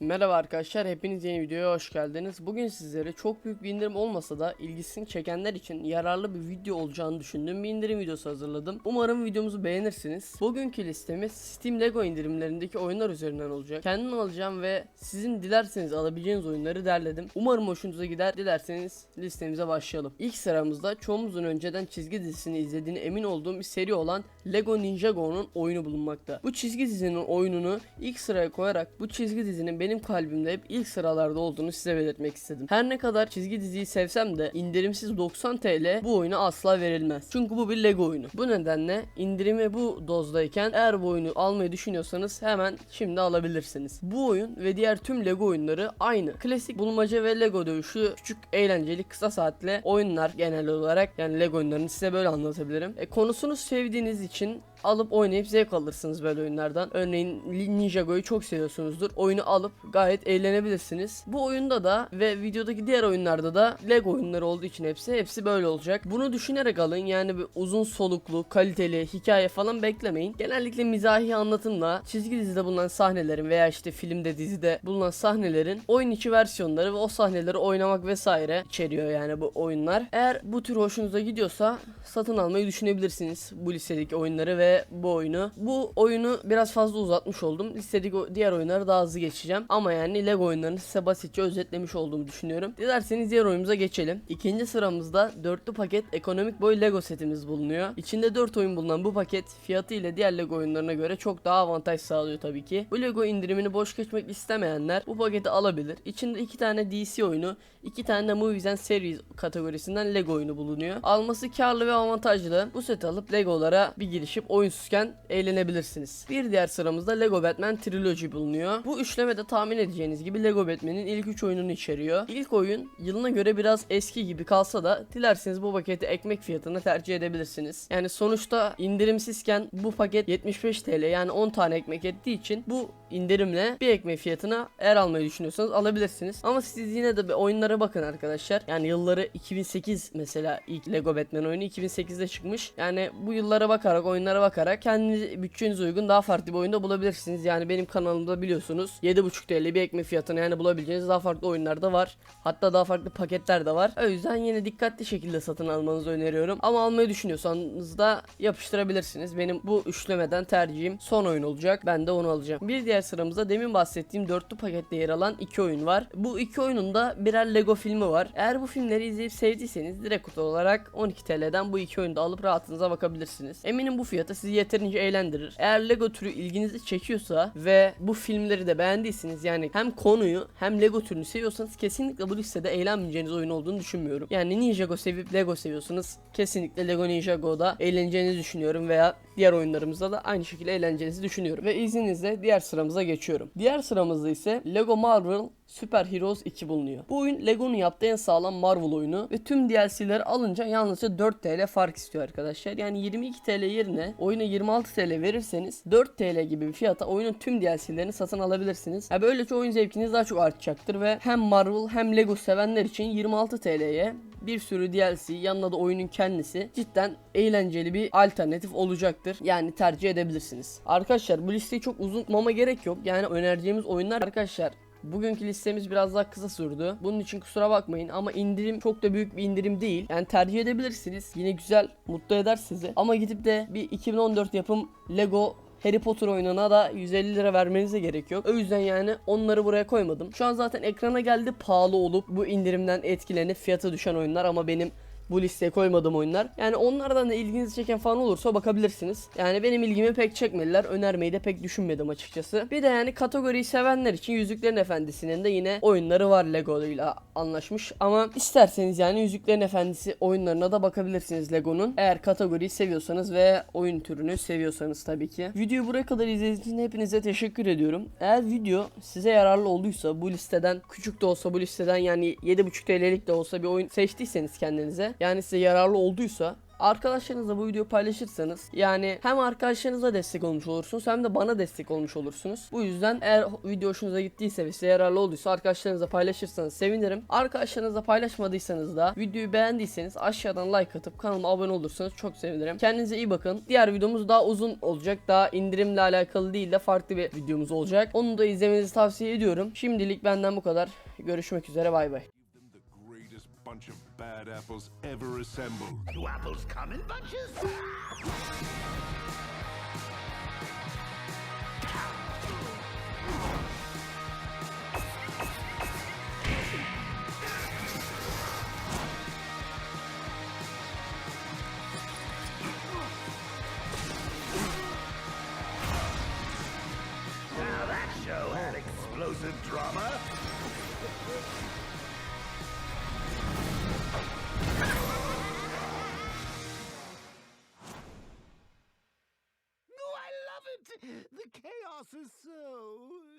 Merhaba arkadaşlar, hepiniz yeni videoya hoş geldiniz. Bugün sizlere çok büyük bir indirim olmasa da ilgisini çekenler için yararlı bir video olacağını düşündüğüm bir indirim videosu hazırladım. Umarım videomuzu beğenirsiniz. Bugünkü listemiz Steam Lego indirimlerindeki oyunlar üzerinden olacak. Kendim alacağım ve sizin dilerseniz alabileceğiniz oyunları derledim. Umarım hoşunuza gider. Dilerseniz listemize başlayalım. İlk sıramızda çoğumuzun önceden çizgi dizisini izlediğine emin olduğum bir seri olan Lego Ninjago'nun oyunu bulunmakta. Bu çizgi dizinin oyununu ilk sıraya koyarak bu çizgi dizinin benim kalbimde hep ilk sıralarda olduğunu size belirtmek istedim. Her ne kadar çizgi diziyi sevsem de indirimsiz 90 TL bu oyuna asla verilmez. Çünkü bu bir Lego oyunu. Bu nedenle indirimi bu dozdayken eğer bu oyunu almayı düşünüyorsanız hemen şimdi alabilirsiniz. Bu oyun ve diğer tüm Lego oyunları aynı. Klasik bulmaca ve Lego dövüşü küçük eğlenceli kısa saatli oyunlar genel olarak yani Lego oyunlarını size böyle anlatabilirim. E, konusunu sevdiğiniz için alıp oynayıp zevk alırsınız böyle oyunlardan. Örneğin Ninjago'yu çok seviyorsunuzdur. Oyunu alıp gayet eğlenebilirsiniz. Bu oyunda da ve videodaki diğer oyunlarda da Lego oyunları olduğu için hepsi hepsi böyle olacak. Bunu düşünerek alın. Yani bir uzun soluklu, kaliteli hikaye falan beklemeyin. Genellikle mizahi anlatımla çizgi dizide bulunan sahnelerin veya işte filmde dizide bulunan sahnelerin oyun içi versiyonları ve o sahneleri oynamak vesaire içeriyor yani bu oyunlar. Eğer bu tür hoşunuza gidiyorsa satın almayı düşünebilirsiniz bu listedeki oyunları ve bu oyunu. Bu oyunu biraz fazla uzatmış oldum. Listedeki diğer oyunları daha hızlı geçeceğim. Ama yani Lego oyunlarını size basitçe özetlemiş olduğumu düşünüyorum. Dilerseniz diğer oyunumuza geçelim. İkinci sıramızda dörtlü paket ekonomik boy Lego setimiz bulunuyor. İçinde 4 oyun bulunan bu paket fiyatı ile diğer Lego oyunlarına göre çok daha avantaj sağlıyor tabii ki. Bu Lego indirimini boş geçmek istemeyenler bu paketi alabilir. İçinde 2 tane DC oyunu, 2 tane de Movies and Series kategorisinden Lego oyunu bulunuyor. Alması karlı ve avantajlı. Bu seti alıp Legolara bir girişip oyunsuzken eğlenebilirsiniz. Bir diğer sıramızda Lego Batman Trilogy bulunuyor. Bu üçlemede tahmin edeceğiniz gibi Lego Batman'in ilk 3 oyununu içeriyor. İlk oyun yılına göre biraz eski gibi kalsa da dilerseniz bu paketi ekmek fiyatına tercih edebilirsiniz. Yani sonuçta indirimsizken bu paket 75 TL yani 10 tane ekmek ettiği için bu indirimle bir ekmek fiyatına eğer almayı düşünüyorsanız alabilirsiniz. Ama siz yine de bir oyunlara bakın arkadaşlar. Yani yılları 2008 mesela ilk Lego Batman oyunu 2008'de çıkmış. Yani bu yıllara bakarak oyunlara bakarak kendi bütçenize uygun daha farklı bir oyunda bulabilirsiniz. Yani benim kanalımda biliyorsunuz 7,5 TL bir ekmek fiyatına yani bulabileceğiniz daha farklı oyunlar da var. Hatta daha farklı paketler de var. O yüzden yine dikkatli şekilde satın almanızı öneriyorum. Ama almayı düşünüyorsanız da yapıştırabilirsiniz. Benim bu üçlemeden tercihim son oyun olacak. Ben de onu alacağım. Bir diğer sıramızda demin bahsettiğim dörtlü pakette yer alan iki oyun var. Bu iki oyunun da birer Lego filmi var. Eğer bu filmleri izleyip sevdiyseniz direkt olarak 12 TL'den bu iki oyunu da alıp rahatınıza bakabilirsiniz. Eminim bu fiyata sizi yeterince eğlendirir. Eğer Lego türü ilginizi çekiyorsa ve bu filmleri de beğendiyseniz yani hem konuyu hem Lego türünü seviyorsanız kesinlikle bu listede eğlenmeyeceğiniz oyun olduğunu düşünmüyorum. Yani Ninjago sevip Lego seviyorsanız kesinlikle Lego Ninjago'da eğleneceğinizi düşünüyorum veya diğer oyunlarımızda da aynı şekilde eğleneceğinizi düşünüyorum. Ve izninizle diğer sıramıza geçiyorum. Diğer sıramızda ise Lego Marvel Super Heroes 2 bulunuyor. Bu oyun Lego'nun yaptığı en sağlam Marvel oyunu ve tüm DLC'leri alınca yalnızca 4 TL fark istiyor arkadaşlar. Yani 22 TL yerine oyuna 26 TL verirseniz 4 TL gibi bir fiyata oyunun tüm DLC'lerini satın alabilirsiniz. Ya böylece oyun zevkiniz daha çok artacaktır ve hem Marvel hem Lego sevenler için 26 TL'ye bir sürü DLC yanına da oyunun kendisi cidden eğlenceli bir alternatif olacaktır. Yani tercih edebilirsiniz. Arkadaşlar bu listeyi çok uzun tutmama gerek yok. Yani önereceğimiz oyunlar arkadaşlar Bugünkü listemiz biraz daha kısa sürdü. Bunun için kusura bakmayın ama indirim çok da büyük bir indirim değil. Yani tercih edebilirsiniz. Yine güzel, mutlu eder sizi. Ama gidip de bir 2014 yapım Lego Harry Potter oyununa da 150 lira vermenize gerek yok. O yüzden yani onları buraya koymadım. Şu an zaten ekrana geldi pahalı olup bu indirimden etkilenip fiyatı düşen oyunlar ama benim bu listeye koymadığım oyunlar. Yani onlardan da ilginizi çeken falan olursa bakabilirsiniz. Yani benim ilgimi pek çekmediler. Önermeyi de pek düşünmedim açıkçası. Bir de yani kategoriyi sevenler için Yüzüklerin Efendisi'nin de yine oyunları var Lego ile anlaşmış. Ama isterseniz yani Yüzüklerin Efendisi oyunlarına da bakabilirsiniz Lego'nun. Eğer kategoriyi seviyorsanız ve oyun türünü seviyorsanız tabii ki. Videoyu buraya kadar izlediğiniz için hepinize teşekkür ediyorum. Eğer video size yararlı olduysa bu listeden küçük de olsa bu listeden yani 7.5 TL'lik de olsa bir oyun seçtiyseniz kendinize yani size yararlı olduysa arkadaşlarınızla bu videoyu paylaşırsanız yani hem arkadaşlarınıza destek olmuş olursunuz hem de bana destek olmuş olursunuz. Bu yüzden eğer video hoşunuza gittiyse ve size yararlı olduysa arkadaşlarınızla paylaşırsanız sevinirim. Arkadaşlarınızla paylaşmadıysanız da videoyu beğendiyseniz aşağıdan like atıp kanalıma abone olursanız çok sevinirim. Kendinize iyi bakın. Diğer videomuz daha uzun olacak. Daha indirimle alakalı değil de farklı bir videomuz olacak. Onu da izlemenizi tavsiye ediyorum. Şimdilik benden bu kadar. Görüşmek üzere bay bay. Bunch of bad apples ever assembled. Do apples come in bunches? Now that show had explosive drama. nossa saúde.